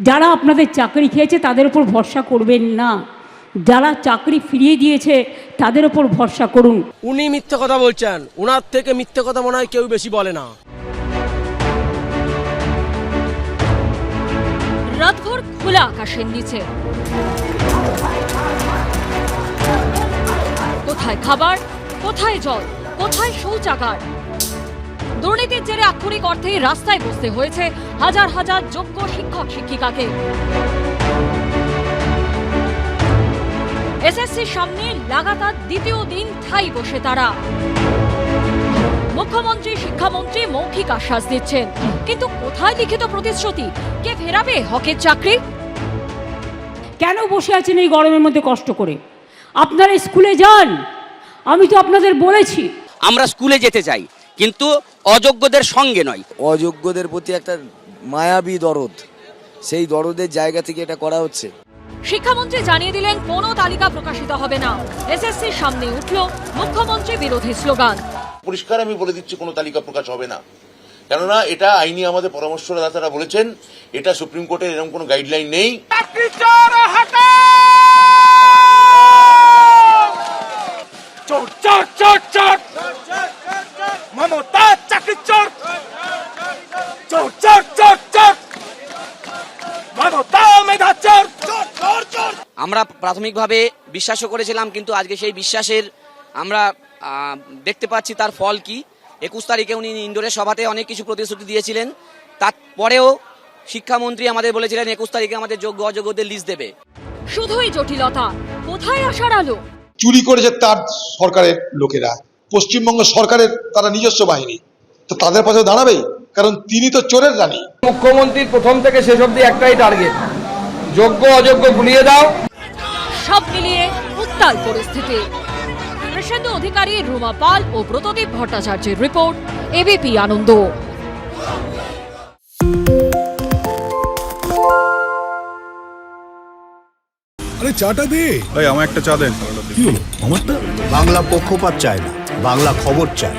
যারা আপনাদের চাকরি খেয়েছে তাদের উপর ভরসা করবেন না। যারা চাকরি ফিরিয়ে দিয়েছে তাদের উপর ভরসা করুন। উনি মিথ্যে কথা বলছেন। ওনার থেকে মিথ্যে কথা মনে হয় কেউ বেশি বলে না। রাতভর খোলা আকাশের নিচে। কোথায় খাবার কোথায় জল কোথায় শৌচাগার? দুর্নীতির জেরে আক্ষরিক অর্থে রাস্তায় বসতে হয়েছে হাজার হাজার যোগ্য শিক্ষক শিক্ষিকাকে। এসএসসির সামনে লাগাতার দ্বিতীয় দিন ঠাই বসে তারা। মুখ্যমন্ত্রী শিক্ষামন্ত্রী মৌখিক আশ্বাস দিচ্ছেন। কিন্তু কোথায় লিখিত প্রতিশ্রুতি? কে ফেরাবে হকের চাকরি? কেন বসে আছেন এই গরমের মধ্যে কষ্ট করে? আপনারা স্কুলে যান। আমি তো আপনাদের বলেছি। আমরা স্কুলে যেতে চাই কিন্তু অযোগ্যদের সঙ্গে নয়। অযোগ্যদের প্রতি একটা মায়াবী দরদ। সেই দরদের জায়গা থেকে এটা করা হচ্ছে। শিক্ষামন্ত্রী জানিয়ে দিলেন কোনো তালিকা প্রকাশিত হবে না। এসএসসির সামনে উঠল মুখ্যমন্ত্রী বিরোধী স্লোগান। পরিষ্কার আমি বলে দিচ্ছি কোনো তালিকা প্রকাশ হবে না। কেননা এটা আইনি আমাদের পরামর্শদাতারা বলেছেন এটা সুপ্রিম কোর্টের এরকম কোনো গাইডলাইন নেই। মমতা চাকরি চোর চোর চোর চোর চোর মমতা মেধা চোর চোর চোর চোর আমরা প্রাথমিকভাবে বিশ্বাসও করেছিলাম কিন্তু আজকে সেই বিশ্বাসের আমরা দেখতে পাচ্ছি তার ফল কি। একুশ তারিখে উনি ইন্দোরের সভাতে অনেক কিছু প্রতিশ্রুতি দিয়েছিলেন। তারপরেও শিক্ষামন্ত্রী আমাদের বলেছিলেন একুশ তারিখে আমাদের যোগ্য অযোগ্যদের লিস্ট দেবে। শুধুই জটিলতা কোথায় আসার আলো? চুরি করেছে তার সরকারের লোকেরা। পশ্চিমবঙ্গ সরকারের তারা নিজস্ব বাহিনী। তো তাদের পাশে দাঁড়াবেই কারণ তিনি তো চোরের রানী। মুখ্যমন্ত্রীর প্রথম থেকে শেষ অব্দি একটাই টার্গেট যোগ্য অযোগ্য গুলিয়ে দাও। সব মিলিয়ে উত্তাল পরিস্থিতি। কৃষেন্দু অধিকারী রুমা পাল ও ব্রতদীপ ভট্টাচার্যের রিপোর্ট এবিপি আনন্দ। আরে চাটা দে। এই আমার একটা চা দেন। কি হলো? আমারটা? বাংলা পক্ষপাত চায় না বাংলা খবর চায়।